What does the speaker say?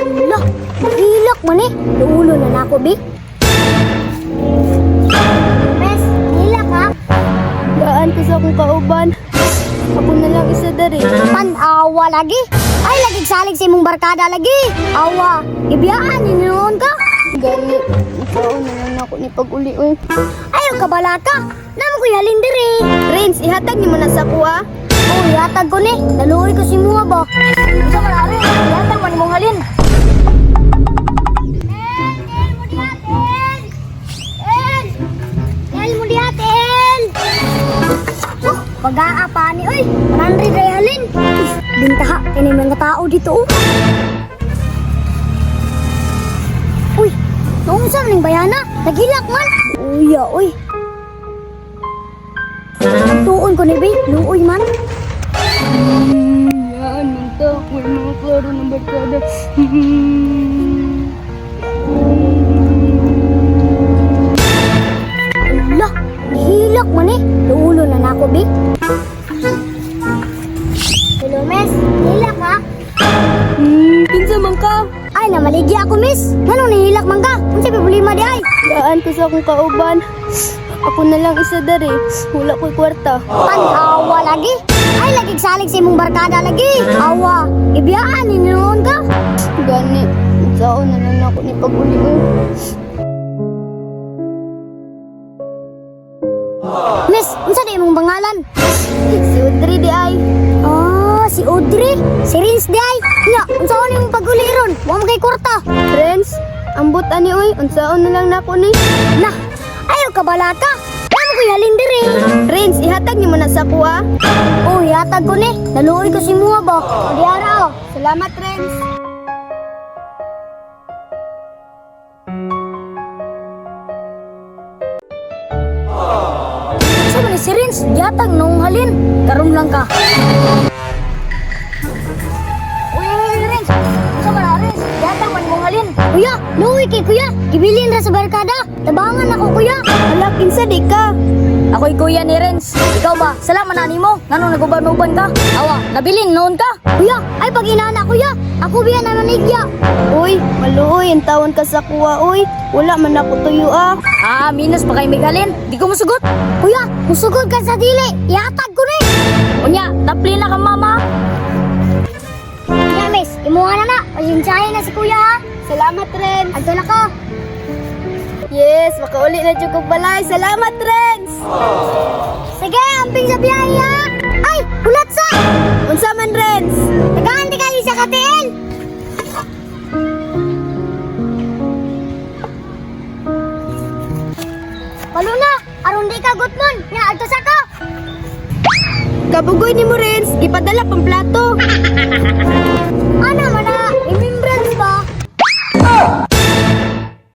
Wala, hilak man eh. Naulo na na ako, Bi. Mes, hilak ha? Gaan ko sa akong kauban. Ako na lang isa dari. Pan-awa lagi. Ay, lagi salig sa imong barkada lagi. Awa, ibiyaan, ninuon ka. Gani, ikaw na lang ako ni pag-uli. Ayaw ka bala ka. Naman ko halin diri. Renz, ihatag ni mo na sa kuha. Oh, yatag ko ni. Naluoy ko si Mua ba? Isa ka na rin. Yatag man mong halin. Pag-aapa ni, oy, 100 realin. Bintaha, kini mga tao dito, oh. Uy, noong sa ning bayana, nagilak man. Uya, uy. Tuon ko ni Bay, luoy man. Yan, ang takoy mga klaro ng barkada. Ay, namaligi ako, miss. Ngano nihilak man ka? Kung sabi problema di ay. Gaan ko sa akong kauban. Ako na lang isa dari. Wala ko'y kwarta. Pan-awa lagi. Ay, lagi salig sa imong barkada lagi. Awa, ibiyaan, ninuon ka. Gani, sao na lang ako ni pag-uli. Uy. Miss, unsa di imong pangalan? Si Audrey di ay. Si Audrey. Si Rins di ay. Nya, unsa ni imong paguli ron? Wa mo kay kwarta. Friends, ambot ani uy. Unsaon na lang nako ni. Nah, ayaw ka bala ka. Ano ko halin diri? Renz, ihatag ni mo na sa kuha. Oh, yatag ko ni. Naluoy ko si Mua ba? O di araw. Salamat, Renz. Sa man ni si Rins, yatag nung halin. Karon lang ka. Kuya, luwi kay kuya. Gibilin ra sa barkada. Tabangan ako, kuya. Wala, kinsa di ka. Ako'y kuya ni Renz. Ikaw ba? Salamat na mo. Ngano naguban-uban ka? Awa, nabilin noon ka? Kuya, ay pag inana, kuya. Ako biya na nanigya. Uy, maluoy, ang tawon ka sa kuha, uy. Wala man ako tuyo ah. Ah, minus pa kay Migalin. Di ko musugot. Kuya, musugod ka sa dili. Yatag ko ni. Unya, tapli na ka mama. Kuya, miss. Imuha na na. Pasensyahin na si kuya, ha. Salamat, Renz. Adto na ka. Yes, makauli na dyan kong balay. Salamat, Renz. Sige, amping sa biyahe, ha. Ay, ulat sa. Unsa man, Renz. Nagahanti ka sa katiin. Palo na, aron di ka gutmon. Nga, adto sa ka. Kabugoy ni mo, Renz. Ipadala pang plato.